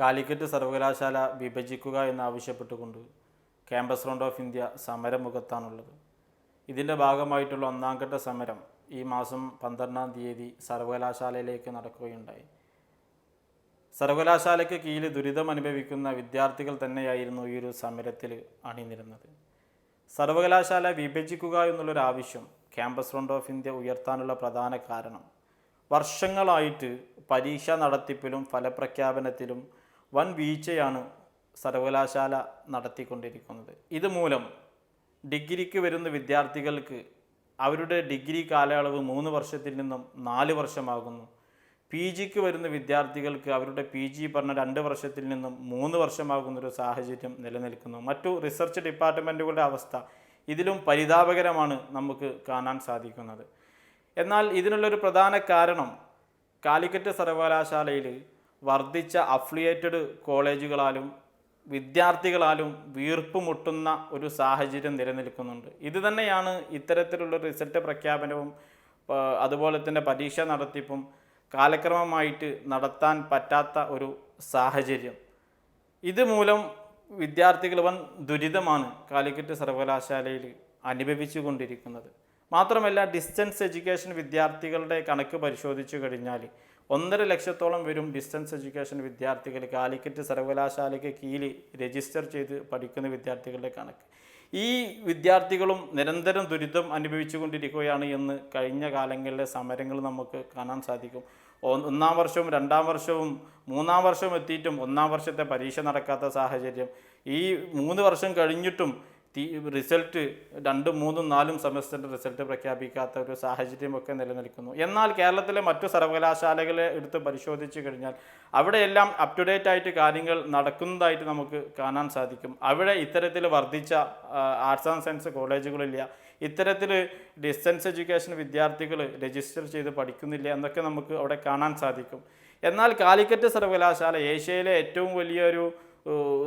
കാലിക്കറ്റ് സർവകലാശാല വിഭജിക്കുക എന്നാവശ്യപ്പെട്ടുകൊണ്ട് ക്യാമ്പസ് റൗണ്ട് ഓഫ് ഇന്ത്യ സമരമുഖത്താണുള്ളത് ഇതിന്റെ ഭാഗമായിട്ടുള്ള ഒന്നാം ഘട്ട സമരം ഈ മാസം പന്ത്രണ്ടാം തീയതി സർവകലാശാലയിലേക്ക് നടക്കുകയുണ്ടായി. സർവകലാശാലയ്ക്ക് കീഴിൽ ദുരിതം അനുഭവിക്കുന്ന വിദ്യാർത്ഥികൾ തന്നെയായിരുന്നു ഈ ഒരു സമരത്തിൽ അണിനിരുന്നത്. സർവകലാശാല വിഭജിക്കുക എന്നുള്ളൊരു ആവശ്യം ക്യാമ്പസ് റൗണ്ട് ഓഫ് ഇന്ത്യ ഉയർത്താനുള്ള പ്രധാന കാരണം വർഷങ്ങളായിട്ട് പരീക്ഷ നടത്തിപ്പിലും ഫലപ്രഖ്യാപനത്തിലും വൻ വീഴ്ചയാണ് സർവകലാശാല നടത്തിക്കൊണ്ടിരിക്കുന്നത്. ഇതുമൂലം ഡിഗ്രിക്ക് വരുന്ന വിദ്യാർത്ഥികൾക്ക് അവരുടെ ഡിഗ്രി കാലയളവ് മൂന്ന് വർഷത്തിൽ നിന്നും നാല് വർഷമാകുന്നു. പി ജിക്ക് വരുന്ന വിദ്യാർത്ഥികൾക്ക് അവരുടെ പി ജി പറഞ്ഞ രണ്ട് വർഷത്തിൽ നിന്നും മൂന്ന് വർഷമാകുന്നൊരു സാഹചര്യം നിലനിൽക്കുന്നു. മറ്റു റിസർച്ച് ഡിപ്പാർട്ട്മെന്റുകളുടെ അവസ്ഥ ഇതിലും പരിതാപകരമാണ് നമുക്ക് കാണാൻ സാധിക്കുന്നത്. എന്നാൽ ഇതിനുള്ളൊരു പ്രധാന കാരണം കാലിക്കറ്റ് സർവകലാശാലയിൽ വർദ്ധിച്ച അഫ്ലിയേറ്റഡ് കോളേജുകളാലും വിദ്യാർത്ഥികളാലും വീർപ്പ് മുട്ടുന്ന ഒരു സാഹചര്യം നിലനിൽക്കുന്നുണ്ട്. ഇത് തന്നെയാണ് ഇത്തരത്തിലുള്ള റിസൾട്ട് പ്രഖ്യാപനവും അതുപോലെ തന്നെ പരീക്ഷ നടത്തിപ്പും കാലക്രമമായിട്ട് നടത്താൻ പറ്റാത്ത ഒരു സാഹചര്യം. ഇതുമൂലം വിദ്യാർത്ഥികൾ വൻ ദുരിതമാണ് കാലിക്കറ്റ് സർവകലാശാലയിൽ അനുഭവിച്ചു കൊണ്ടിരിക്കുന്നത് മാത്രമല്ല ഡിസ്റ്റൻസ് എഡ്യൂക്കേഷൻ വിദ്യാർത്ഥികളുടെ കണക്ക് പരിശോധിച്ചു കഴിഞ്ഞാൽ ഒന്നര ലക്ഷത്തോളം വരും ഡിസ്റ്റൻസ് എഡ്യൂക്കേഷൻ വിദ്യാർത്ഥികൾ കാലിക്കറ്റ് സർവകലാശാലയ്ക്ക് കീഴിൽ രജിസ്റ്റർ ചെയ്ത് പഠിക്കുന്ന വിദ്യാർത്ഥികളുടെ കണക്ക്. ഈ വിദ്യാർത്ഥികളും നിരന്തരം ദുരിതം അനുഭവിച്ചു കൊണ്ടിരിക്കുകയാണ് എന്ന് കഴിഞ്ഞ കാലങ്ങളിലെ സമരങ്ങൾ നമുക്ക് കാണാൻ സാധിക്കും. ഒന്നാം വർഷവും രണ്ടാം വർഷവും മൂന്നാം വർഷവും എത്തിയിട്ടും ഒന്നാം വർഷത്തെ പരീക്ഷ നടക്കാത്ത സാഹചര്യം. ഈ മൂന്ന് വർഷം കഴിഞ്ഞിട്ടും റിസൾട്ട് രണ്ടും മൂന്നും നാലും സെമസ്റ്ററിന്റെ റിസൾട്ട് പ്രഖ്യാപിക്കാത്ത ഒരു സാഹചര്യമൊക്കെ നിലനിൽക്കുന്നു. എന്നാൽ കേരളത്തിലെ മറ്റു സർവകലാശാലകളെ എടുത്ത് പരിശോധിച്ച് കഴിഞ്ഞാൽ അവിടെയെല്ലാം അപ് ടു ഡേറ്റ് ആയിട്ട് കാര്യങ്ങൾ നടക്കുന്നതായിട്ട് നമുക്ക് കാണാൻ സാധിക്കും. അവിടെ ഇത്തരത്തിൽ വർദ്ധിച്ച ആർട്സ് ആൻഡ് സയൻസ് കോളേജുകളില്ല. ഇത്തരത്തിൽ ഡിസ്റ്റൻസ് എഡ്യൂക്കേഷൻ വിദ്യാർത്ഥികൾ രജിസ്റ്റർ ചെയ്ത് പഠിക്കുന്നില്ല എന്നൊക്കെ നമുക്ക് അവിടെ കാണാൻ സാധിക്കും. എന്നാൽ കാലിക്കറ്റ് സർവകലാശാല ഏഷ്യയിലെ ഏറ്റവും വലിയൊരു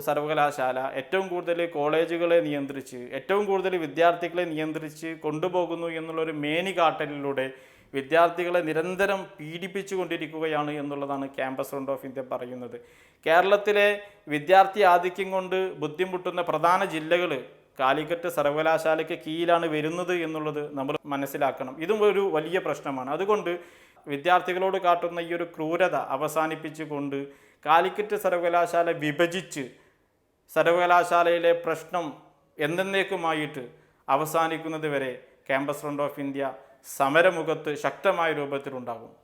സർവകലാശാല ഏറ്റവും കൂടുതൽ കോളേജുകളെ നിയന്ത്രിച്ച് ഏറ്റവും കൂടുതൽ വിദ്യാർത്ഥികളെ നിയന്ത്രിച്ച് കൊണ്ടുപോകുന്നു എന്നുള്ളൊരു മേനികാട്ടലിലൂടെ വിദ്യാർത്ഥികളെ നിരന്തരം പീഡിപ്പിച്ചു കൊണ്ടിരിക്കുകയാണ് എന്നുള്ളതാണ് ക്യാമ്പസ് റൗണ്ട് ഓഫ് ഇന്ത്യ പറയുന്നത്. കേരളത്തിലെ വിദ്യാർത്ഥി ആധിക്യം കൊണ്ട് ബുദ്ധിമുട്ടുന്ന പ്രധാന ജില്ലകൾ കാലിക്കറ്റ് സർവകലാശാലയ്ക്ക് കീഴിലാണ് വരുന്നത് എന്നുള്ളത് നമ്മൾ മനസ്സിലാക്കണം. ഇതും ഒരു വലിയ പ്രശ്നമാണ്. അതുകൊണ്ട് വിദ്യാർത്ഥികളോട് കാട്ടുന്ന ഈ ഒരു ക്രൂരത അവസാനിപ്പിച്ചുകൊണ്ട് കാലിക്കറ്റ് സർവകലാശാല വിഭജിച്ച് സർവകലാശാലയിലെ പ്രശ്നം എന്നേക്കുമായിട്ട് അവസാനിക്കുന്നത് വരെ ക്യാമ്പസ് ഫ്രണ്ട് ഓഫ് ഇന്ത്യ സമരമുഖത്ത് ശക്തമായ രൂപത്തിലുണ്ടാകും.